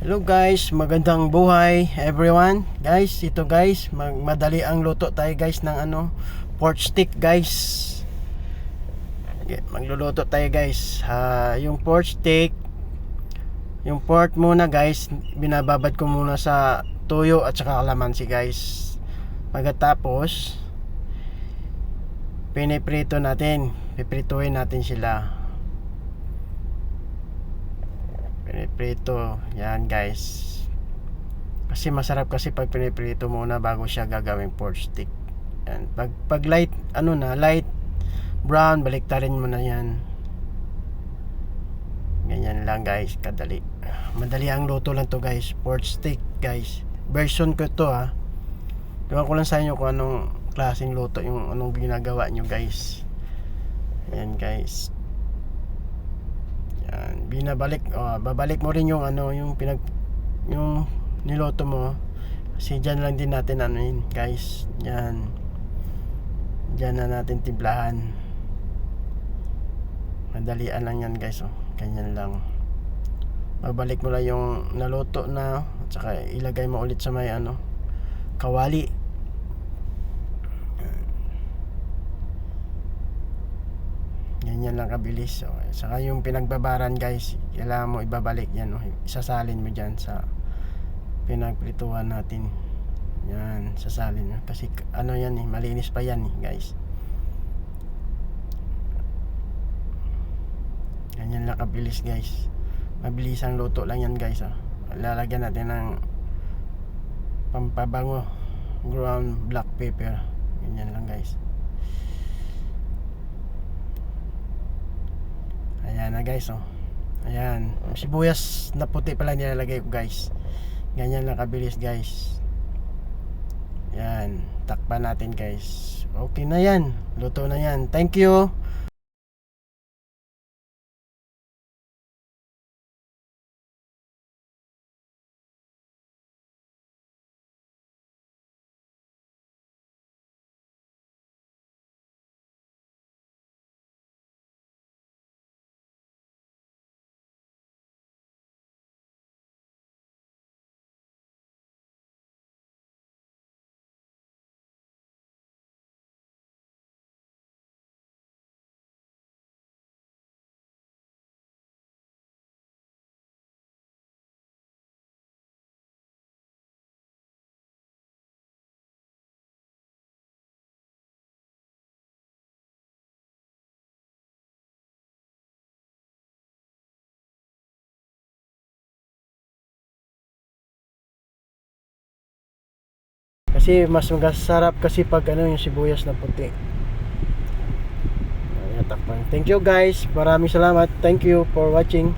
Hello guys, magandang buhay everyone. Guys, ito guys, mag madali ang luto tayo guys ng ano, pork stick guys. Magluluto tayo guys. Ha, yung pork stick, yung pork muna guys, binababad ko muna sa tuyo at saka kalamansi guys. Pagkatapos, piniprito natin. Piprituin natin sila. Piniprito. Yan guys. Kasi masarap kasi pag piniprito muna bago siya gagawing pork stick. Yan. Pag, pag light, ano na, light brown, baliktarin mo na yan. Ganyan lang guys, kadali. Madali ang luto lang to guys. Pork stick guys. Version ko to ha. Diba ko lang sa inyo kung anong klaseng luto yung anong ginagawa nyo guys. Ayan guys. Binabalik, oh, babalik mo rin yung ano, yung pinag yung niloto mo. Kasi dyan lang din natin ano yun, guys. Yan. Dyan na natin timplahan. Madalian lang yan, guys, oh. Ganyan lang. Babalik mo lang yung naluto na, at saka ilagay mo ulit sa may ano, kawali. Ganyan lang kabilis. So, saka yung pinagbabaran guys, kailangan mo ibabalik yan. Oh. Isasalin mo dyan sa pinagprituhan natin. Yan, sasalin mo. Kasi ano yan eh, malinis pa yan eh guys. Ganyan lang kabilis guys. Mabilis ang luto lang yan guys. Oh. Lalagyan natin ng pampabango ground black pepper. Ganyan lang guys. Ayan na guys oh. Ayan. Sibuyas na puti pala nilalagay ko guys. Ganyan lang kabilis guys. Yan. Takpan natin guys. Okay na yan. Luto na yan. Thank you. Kasi mas masarap kasi pag ano yung sibuyas na puti. Ayan, takpan. Thank you guys. Maraming salamat. Thank you for watching.